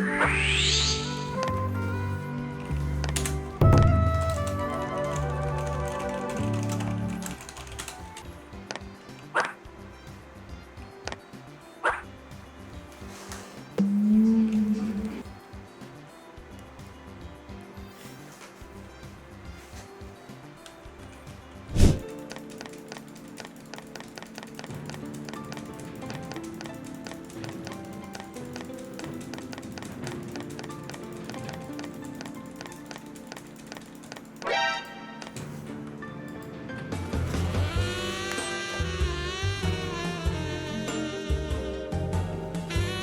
Oh, Shh.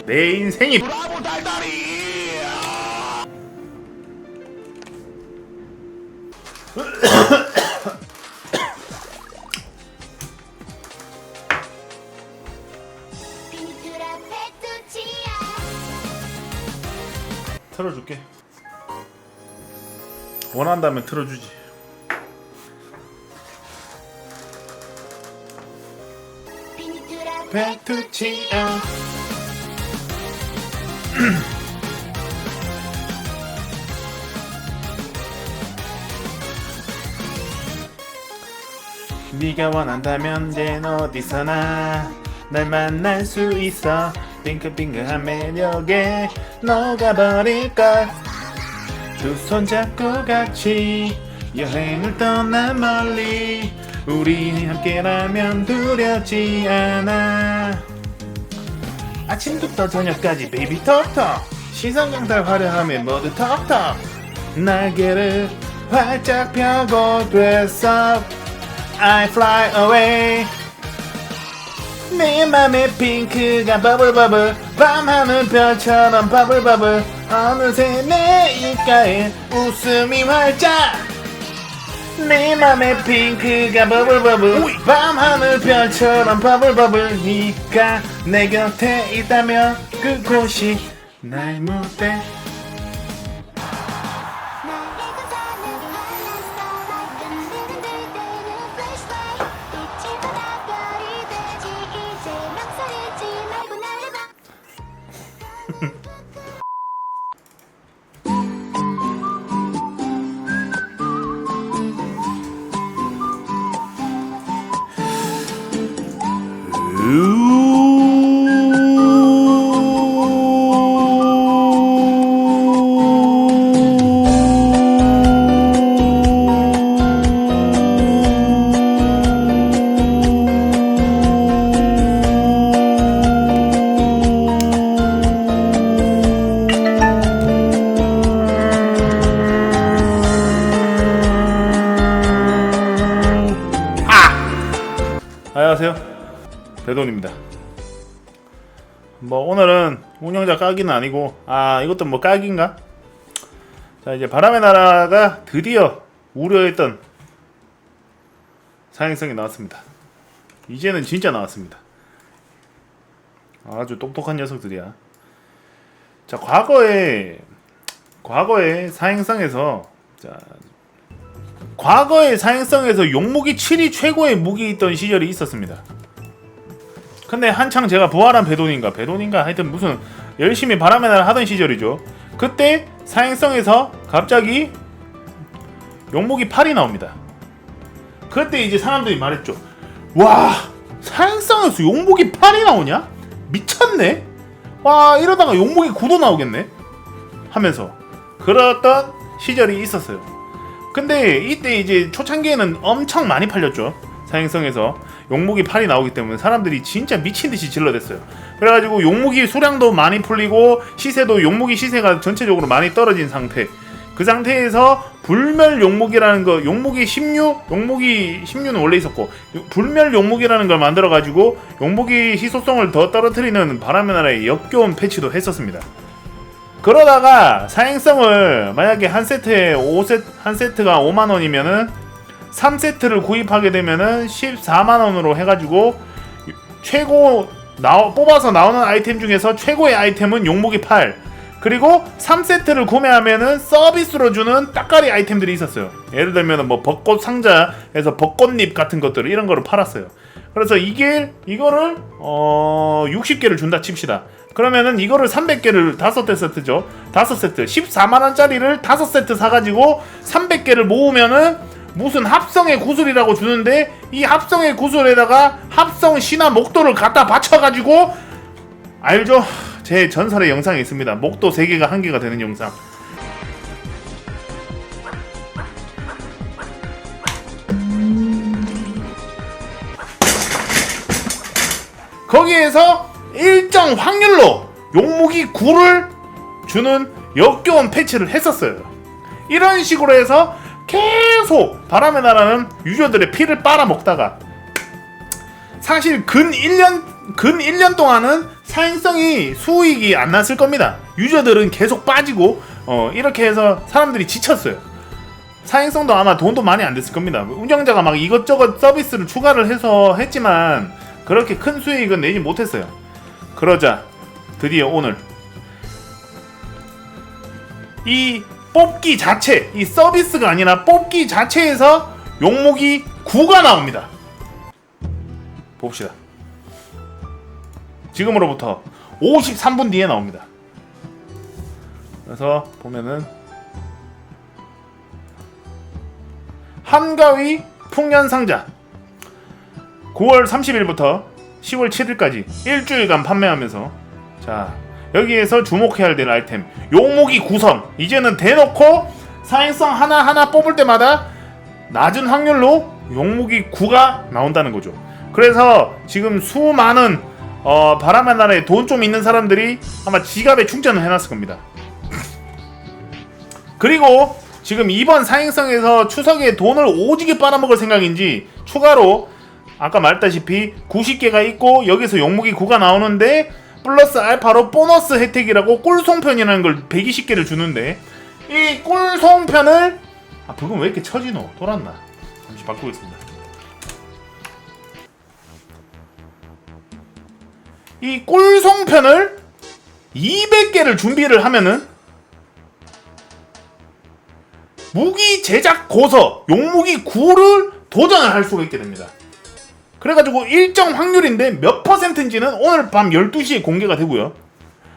내 인생이 핑크라 페투치아 틀어줄게. 원한다면 틀어주지. 페투치아. 네가 원한다면 난 어디서나 날 만날 수 있어. 빙글빙글한 매력에 녹아버릴걸. 두 손 잡고 같이 여행을 떠나 멀리. 우리 함께라면 두렵지 않아. 아침부터 저녁까지 베이비 톡톡 시선 강탈 화려함에 모두 톡톡 날개를 활짝 펴고 됐어 I fly away. 내 맘에 핑크가 버블버블 밤하늘 별처럼 버블버블 어느새 내 입가에 웃음이 활짝. 내 맘에 핑크가 버블버블 밤하늘 별처럼 버블버블 네가 내 곁에 있다면 그곳이 나의 무대 배돈입니다. 뭐 오늘은 운영자 까기는 아니고 아 이것도 뭐 까기인가? 자 이제 바람의 나라가 드디어 우려했던 사행성이 나왔습니다. 이제는 진짜 나왔습니다. 아주 똑똑한 녀석들이야. 자 과거에 과거에 사행성에서 자 과거의 사행성에서 용무기 7이 최고의 무기였던 시절이 있었습니다. 근데 한창 제가 부활한 배돈인가 배돈인가 하여튼 무슨 열심히 바람의 나라 하던 시절이죠. 그때 사행성에서 갑자기 용무기 8이 나옵니다. 그때 이제 사람들이 말했죠. 와 사행성에서 용무기 8이 나오냐? 미쳤네. 와 이러다가 용무기 9도 나오겠네. 하면서 그랬던 시절이 있었어요. 근데 이때 이제 초창기에는 엄청 많이 팔렸죠. 사행성에서 용무기 8이 나오기 때문에 사람들이 진짜 미친 듯이 질러댔어요. 그래가지고 용무기 수량도 많이 풀리고 시세도 용무기 시세가 전체적으로 많이 떨어진 상태. 그 상태에서 불멸 용무기라는 거, 용무기 16, 용무기 16는 원래 있었고 불멸 용무기라는 걸 만들어 가지고 용무기 희소성을 더 떨어뜨리는 바람의 나라의 역겨운 패치도 했었습니다. 그러다가 사행성을 만약에 한 세트에 5세트 한 세트가 5만 원이면은 3세트를 구입하게 되면은 14만 원으로 해가지고 최고 나 뽑아서 나오는 아이템 중에서 최고의 아이템은 용무기 8 그리고 3세트를 구매하면은 서비스로 주는 따까리 아이템들이 있었어요. 예를 들면은 뭐 벚꽃 상자에서 벚꽃잎 같은 것들 이런 거를 팔았어요. 그래서 이게 이거를 어 60개를 준다 칩시다. 그러면은 이거를 300개를 5대 세트죠. 5세트 14만 원짜리를 5세트 사 가지고 300개를 모으면은 무슨 합성의 구슬이라고 주는데 이 합성의 구슬에다가 합성 신화 목도를 갖다 받쳐 가지고 알죠? 제 전설의 영상이 있습니다. 목도 3개가 1개가 되는 영상. 거기에서 일정 확률로 용무기 9를 주는 역겨운 패치를 했었어요. 이런 식으로 해서 계속 바람의 나라는 유저들의 피를 빨아먹다가 사실 근 1년 근 1년 동안은 사행성이 수익이 안 났을 겁니다. 유저들은 계속 빠지고 어, 이렇게 해서 사람들이 지쳤어요. 사행성도 아마 돈도 많이 안 됐을 겁니다. 운영자가 막 이것저것 서비스를 추가를 해서 했지만 그렇게 큰 수익은 내지 못했어요. 그러자 드디어 오늘 이 뽑기 자체, 이 서비스가 아니라 뽑기 자체에서 용목이 9가 나옵니다. 봅시다. 지금으로부터 53분 뒤에 나옵니다. 그래서 보면은 한가위 풍년상자 9월 30일부터 10월 7일까지 일주일간 판매하면서 자 여기에서 주목해야 될 아이템. 용목이 구성. 이제는 대놓고 사행성 하나하나 뽑을 때마다 낮은 확률로 용목이 9가 나온다는 거죠. 그래서 지금 수많은 어, 바람의 나라에 돈 좀 있는 사람들이 아마 지갑에 충전을 해놨을 겁니다. 그리고 지금 이번 사행성에서 추석에 돈을 오지게 빨아먹을 생각인지 추가로 아까 말했다시피 90개가 있고 여기서 용무기 9가 나오는데 플러스 알파로 보너스 혜택이라고 꿀송편이라는 걸 120개를 주는데 이 꿀송편을 아 부금 왜 이렇게 처지노? 돌았나? 잠시 바꾸겠습니다 이 꿀송편을 200개를 준비를 하면은 무기 제작 고서 용무기 9를 도전을 할 수가 있게 됩니다. 그래가지고 일정 확률인데 몇 퍼센트인지는 오늘 밤 12시에 공개가 되고요.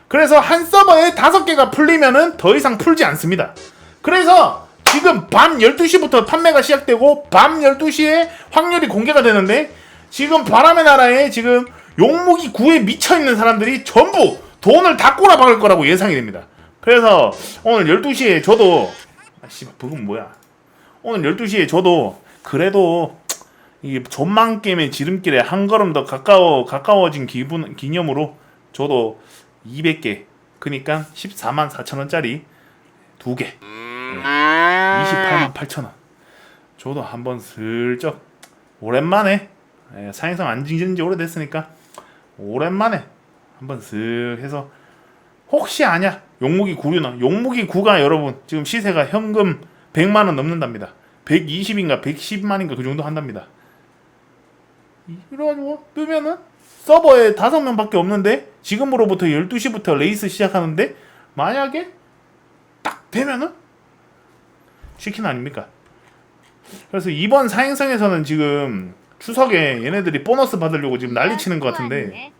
그래서 한 서버에 5개가 풀리면은 더 이상 풀지 않습니다. 그래서 지금 밤 12시부터 판매가 시작되고 밤 12시에 확률이 공개가 되는데 지금 바람의 나라에 지금 용무기 9에 미쳐있는 사람들이 전부 돈을 다 꼬라박을 거라고 예상이 됩니다. 그래서 오늘 12시에 저도 아씨 그건 뭐야 오늘 12시에 저도 그래도 이 전망 게임의 지름길에 한 걸음 더 가까워 가까워진 기분 기념으로 저도 200개 그니까 14만 4천 원짜리 두 개. 28만 8천 원. 저도 한번 슬쩍 오랜만에 예, 사행성 안 지진 지 오래됐으니까 오랜만에 한번 슬 해서 혹시 아냐 용무기 9류나 용무기 9가 여러분 지금 시세가 현금 100만 원 넘는답니다. 120인가 110만인가 그 정도 한답니다. 이래가지고 뜨면은? 서버에 다섯 명밖에 없는데? 지금으로부터 12시부터 레이스 시작하는데? 만약에 딱 되면은? 치킨 아닙니까? 그래서 이번 사행성에서는 지금 추석에 얘네들이 보너스 받으려고 지금 난리 치는 것 같은데.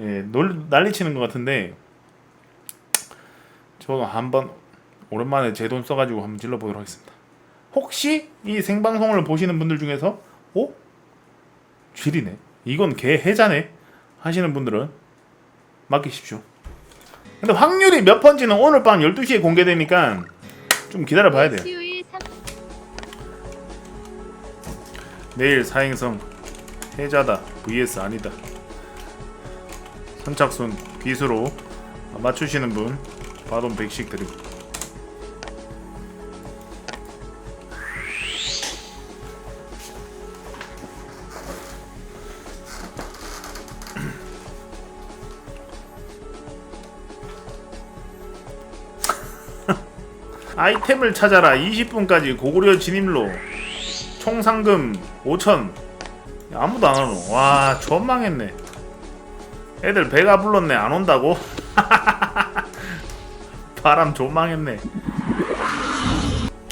예, 놀, 난리 치는 것 같은데. 저도 한번 오랜만에 제 돈 써가지고 한번 질러보도록 하겠습니다. 혹시 이 생방송을 보시는 분들 중에서 어? 쥐리네. 이건 개 해자네. 하시는 분들은 맡기십시오. 근데 확률이 몇 번지는 오늘 밤 12시에 공개되니까 좀 기다려 봐야 돼요. 수요일 3 내일 사행성 해자다 vs 아니다. 선착순 비수로 맞추시는 분 바돈 100씩 드리고 아이템을 찾아라. 20분까지 고구려 진입로. 총 상금 5천. 아무도 안 오노. 와 전망했네. 애들 배가 불렀네. 안 온다고? 바람 존망했네.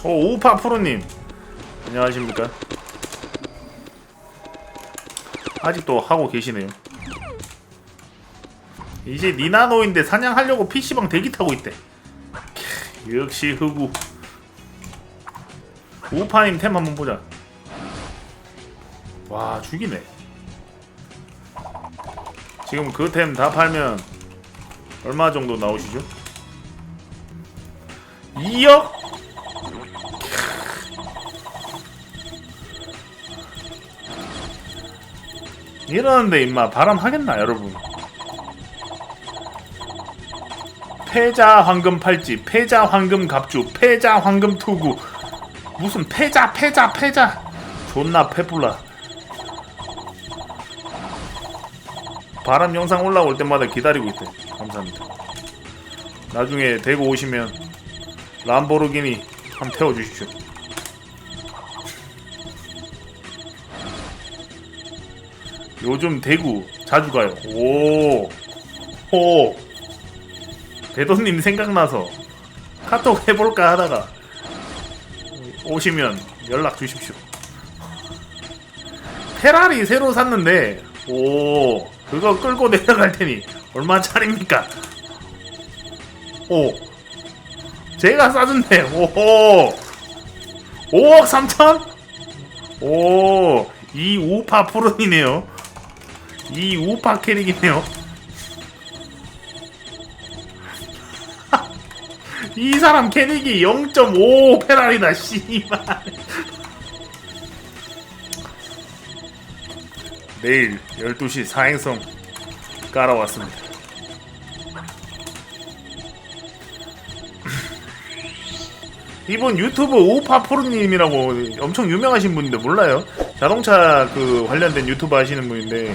오 우파 프로님. 안녕하십니까? 아직도 하고 계시네요. 이제 니나노인데 사냥하려고 PC방 대기 타고 있대. 캬, 역시 흑우 우파님 템 한번 보자 와 죽이네 지금 그 템 다 팔면 얼마 정도 나오시죠? 2억? 이러는데 임마 바람 하겠나 여러분 패자 황금 팔찌 패자 황금 갑주 패자 황금 투구. 무슨 패자 패자 패자. 존나 패불라. 바람 영상 올라올 때마다 기다리고 있대. 감사합니다. 나중에 대구 오시면 람보르기니 한번 태워 주십시오. 요즘 대구 자주 가요. 오, 호. 배도님 생각나서 카톡 해볼까 하다가 오시면 연락 주십시오. 페라리 새로 샀는데 오 그거 끌고 내려갈 테니 얼마짜리입니까? 오 제가 싸준대 오호 5억 3천? 오 이 우파 푸른이네요 이 우파 캐릭이네요. 이 사람 캐릭이 0.5 페라리다 씨발. 내일 12시 사행성 깔아왔습니다. 이분 유튜브 우파포르님이라고 엄청 유명하신 분인데 몰라요? 자동차 그 관련된 유튜브 하시는 분인데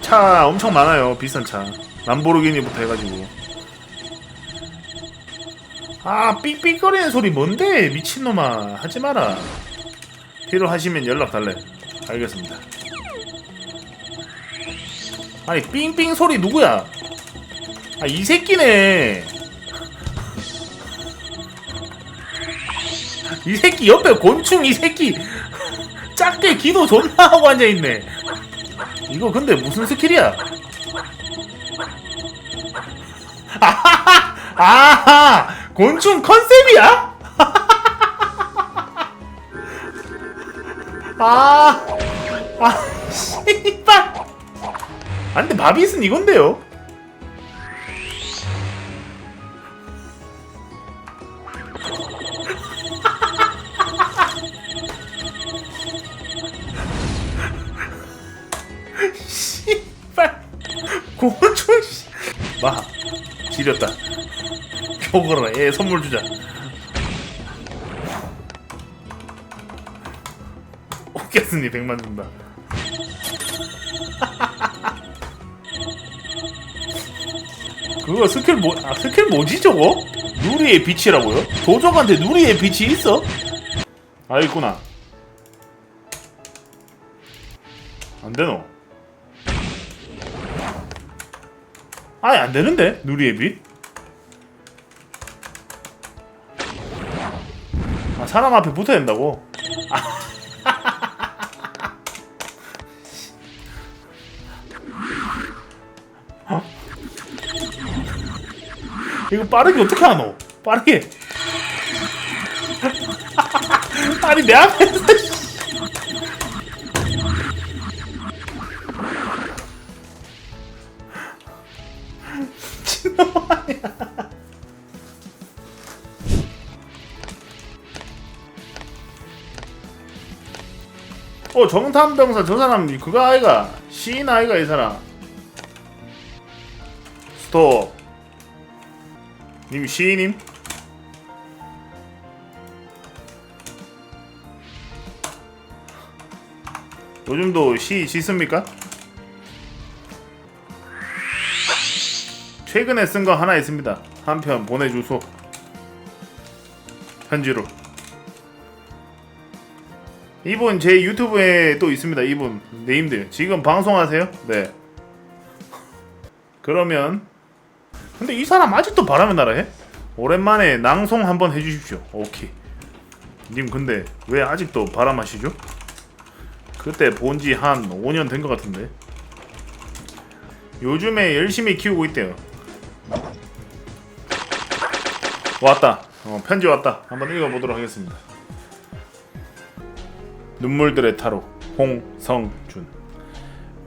차 엄청 많아요 비싼 차 람보르기니부터 해가지고 아 삑삑거리는 소리 뭔데? 미친놈아. 하지마라. 필요하시면 연락 달래. 알겠습니다. 아니 삥삥 소리 누구야? 아 이 새끼네. 이 새끼 옆에 곤충 이 새끼. 작게 기도 존나 하고 앉아있네. 이거 근데 무슨 스킬이야? 아하하! 아하! 곤충 컨셉이야? 아, 아, 씨발. 아, 근데 바빗은 이건데요? 주자. 오겠으니 100만 준다. 그거 스킬 뭐, 아, 스킬 뭐지 저거? 누리의 빛이라고요? 도적한테 누리의 빛이 있어? 아, 있구나. 안 되노? 아예 안 되는데? 누리의 빛? 사람 앞에 붙어야 된다고? 어? 이거 빠르게 어떻게 하노? 빠르게. 아니 내 앞에 어 정탐병사 저 사람 그거 아이가 시인 아이가 이 사람. 스톱. 님 시인님 요즘도 시 짓습니까? 최근에 쓴 거 하나 있습니다. 한 편 보내주소. 편지로 이분 제 유튜브에 또 있습니다. 이분 네임들 지금 방송하세요? 네. 그러면 근데 이 사람 아직도 바람의 나라 해? 오랜만에 낭송 한번 해주십시오. 오케이. 님 근데 왜 아직도 바람하시죠? 그때 본지 한 5년 된 것 같은데. 요즘에 열심히 키우고 있대요. 왔다. 어, 편지 왔다. 한번 읽어보도록 하겠습니다. 눈물들의 타로 홍성준.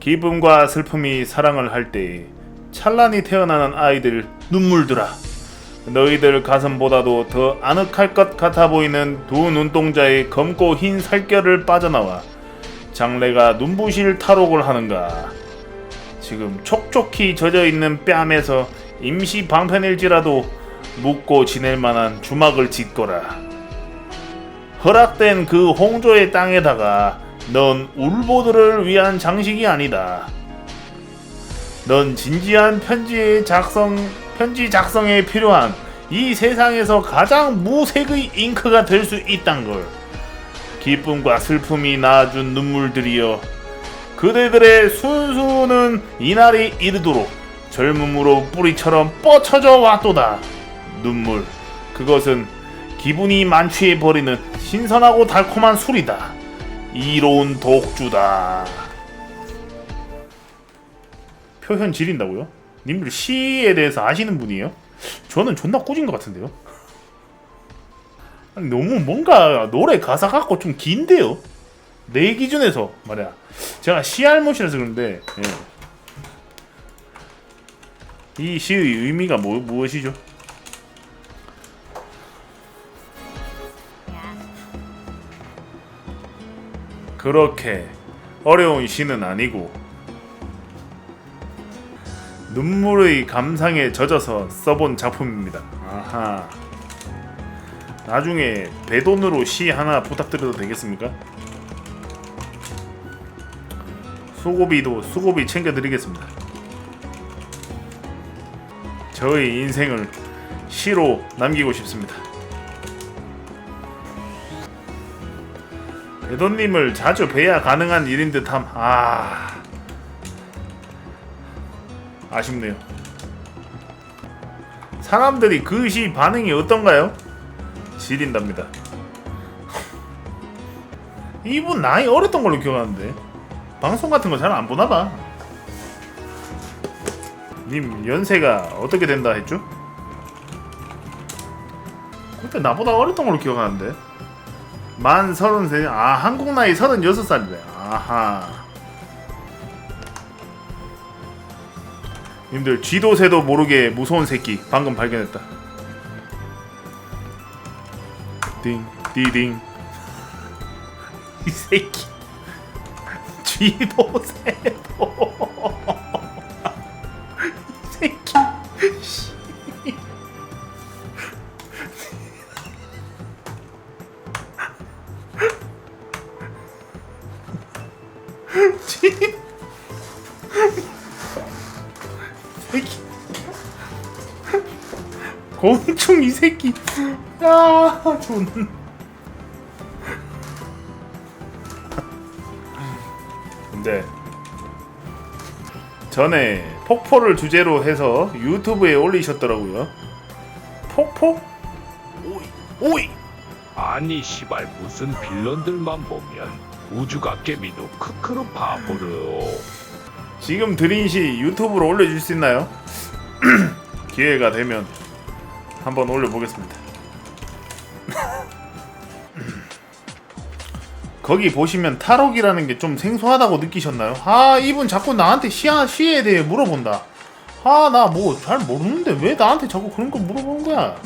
기쁨과 슬픔이 사랑을 할 때에 찬란히 태어나는 아이들 눈물들아. 너희들 가슴보다도 더 아늑할 것 같아 보이는 두 눈동자의 검고 흰 살결을 빠져나와 장래가 눈부실 탈옥을 하는가. 지금 촉촉히 젖어 있는 뺨에서 임시 방편일지라도 묻고 지낼 만한 주막을 짓거라. 허락된 그 홍조의 땅에다가 넌 울보들을 위한 장식이 아니다. 넌 진지한 편지의 작성 편지 작성에 필요한 이 세상에서 가장 무색의 잉크가 될 수 있단 걸. 기쁨과 슬픔이 낳아준 눈물들이여 그대들의 순수는 이날이 이르도록 젊음으로 뿌리처럼 뻗쳐져 왔도다. 눈물. 그것은 기분이 만취해 버리는 신선하고 달콤한 술이다. 이로운 독주다. 표현 지린다고요? 님들 시에 대해서 아시는 분이에요? 저는 존나 꽂은 것 같은데요. 너무 뭔가 노래 가사 갖고 좀 긴데요. 내 기준에서 말이야. 제가 시알못이라서 그런데 예. 이 시의 의미가 뭐, 무엇이죠? 그렇게 어려운 시는 아니고 눈물의 감상에 젖어서 써본 작품입니다. 아하. 나중에 배돈으로 시 하나 부탁드려도 되겠습니까? 수고비도 수고비 챙겨드리겠습니다. 저의 인생을 시로 남기고 싶습니다. 배돈님을 자주 뵈야 가능한 일인 듯함. 아 아쉽네요. 사람들이 그 시 반응이 어떤가요? 지린답니다. 이분 나이 어렸던 걸로 기억하는데 방송 같은 거 잘 안 보나 봐. 님 연세가 어떻게 된다 했죠? 그때 나보다 어렸던 걸로 기억하는데 만 서른세 아 한국 나이 서른여섯 살이래. 아하. 님들 쥐도 새도 모르게 무서운 새끼 방금 발견했다. 띵 띠딩. 이 새끼. 쥐도 새도 새끼 야 존. 근데 전에 폭포를 주제로 해서 유튜브에 올리셨더라고요. 폭포? 오이 오이 아니 시발 무슨 빌런들만 보면 우주가 깨비도 크크로 바보르 지금 드린 시 유튜브로 올려줄 수 있나요? 기회가 되면 한번 올려보겠습니다. 거기 보시면 탈옥이라는 게 좀 생소하다고 느끼셨나요? 아 이분 자꾸 나한테 시, 시에 대해 물어본다. 아 나 뭐 잘 모르는데 왜 나한테 자꾸 그런 거 물어보는 거야?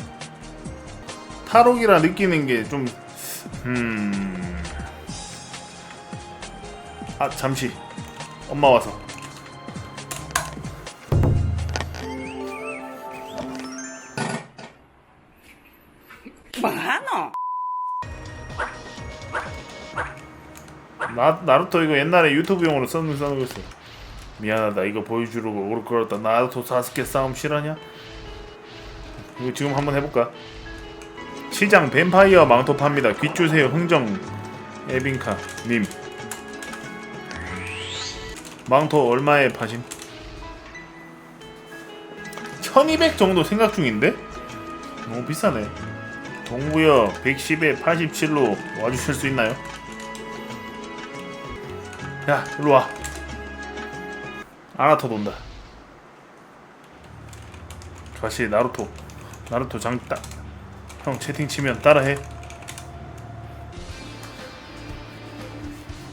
탈옥이라 느끼는 게좀 음... 아 잠시 엄마 와서 뭐하노? 나 나루토 이거 옛날에 유튜브용으로 써는 써는 거였어. 미안하다 이거 보여주려고 오를 걸었다. 나루토 사스케 싸움 실화냐? 이거 지금 한번 해볼까? 시장 뱀파이어 망토 팝니다. 귀 주세요 흥정 에빈카 님. 망토 얼마에 파심? 1200 정도 생각 중인데? 너무 비싸네. 동부여 110에 87로 와주실 수 있나요? 야, 일로 와. 아나토 돈다. 다시 나루토. 나루토 장딱. 형 채팅 치면 따라해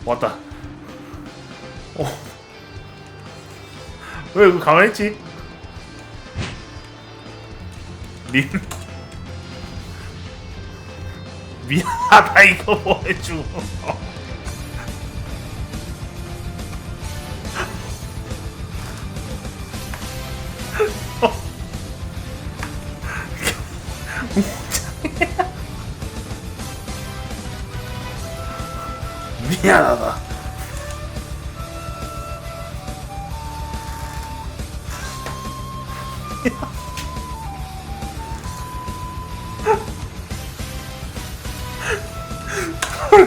왔다 어. 왜 이거 가만히 있지? 님 미안하다 이거 뭐 해주고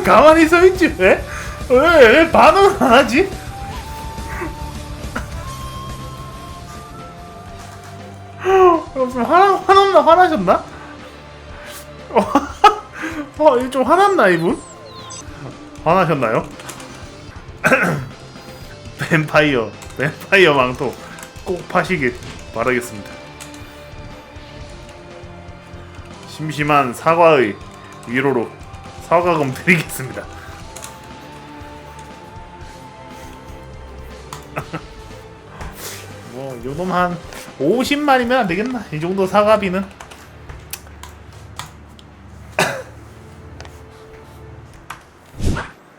가만히 서 있지 왜? 왜, 왜 반응을 안 하지? 어, 좀 화나, 화났나, 화나셨나? 어, 이거 좀 화났나, 이분? 화나셨나요? 뱀파이어, 뱀파이어 망토 꼭 파시길 바라겠습니다. 심심한 사과의 위로로 사과금 드리겠습니다. 뭐 요놈 한 50만이면 안 되겠나? 이 정도 사과비는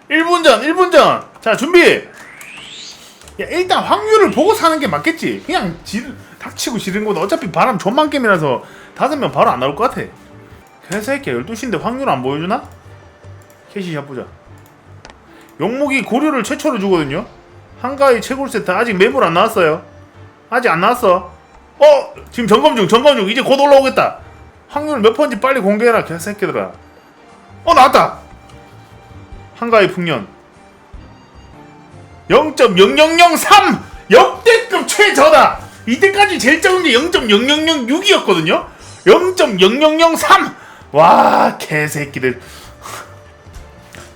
일분 전, 1분 전. 자, 준비. 야, 일단 확률을 보고 사는 게 맞겠지. 그냥 지, 닥치고 지른 건 어차피 바람 존만 게임이라서 다섯 명 바로 안 나올 것 같아. 개새끼 12시인데 확률 안 보여주나? 캐시샷 보자. 용목이 고류를 최초로 주거든요. 한가위 채굴 세트 아직 매물 안 나왔어요. 아직 안 나왔어. 어 지금 점검 중 점검 중 이제 곧 올라오겠다. 확률 몇 번인지 빨리 공개해라 개새끼들아. 어 나왔다. 한가위 풍년 0.0003 역대급 최저다. 이때까지 제일 적은 게 0.0006이었거든요. 0.0003 와 개새끼들.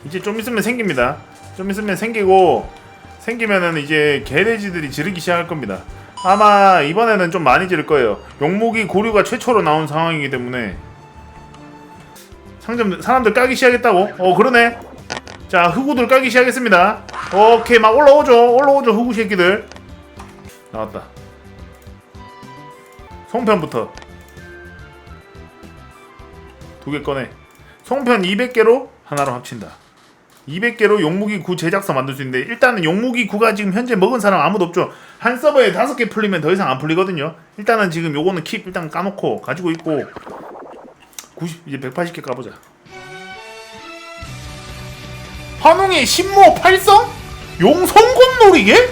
이제 좀 있으면 생깁니다. 좀 있으면 생기고 생기면은 이제 개돼지들이 지르기 시작할 겁니다. 아마 이번에는 좀 많이 지를 거예요. 용목이 고류가 최초로 나온 상황이기 때문에 상점 사람들 까기 시작했다고? 어 그러네. 자 흑우들 까기 시작했습니다. 오케이 막 올라오죠. 올라오죠 흑우 새끼들. 나왔다. 송편부터 두 개 꺼내. 송편 200개로 하나로 합친다. 200개로 용무기 구 제작서 만들 수 있는데 일단은 용무기 구가 지금 현재 먹은 사람 아무도 없죠. 한 서버에 다섯 개 풀리면 더 이상 안 풀리거든요. 일단은 지금 요거는 킵 일단 까놓고 가지고 있고 90 이제 180개 까보자. 환웅의 신모 팔성? 용성곤 놀이게?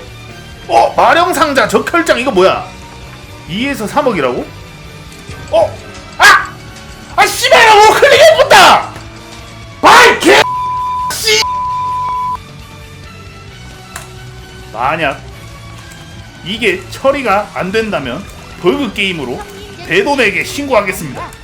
어 마령상자 적혈장 이거 뭐야? 2에서 3억이라고? 어? 아! 아 씨발 뭐 클릭해 본다! 만약 이게 처리가 안 된다면 버그 게임으로 대돈에게 신고하겠습니다.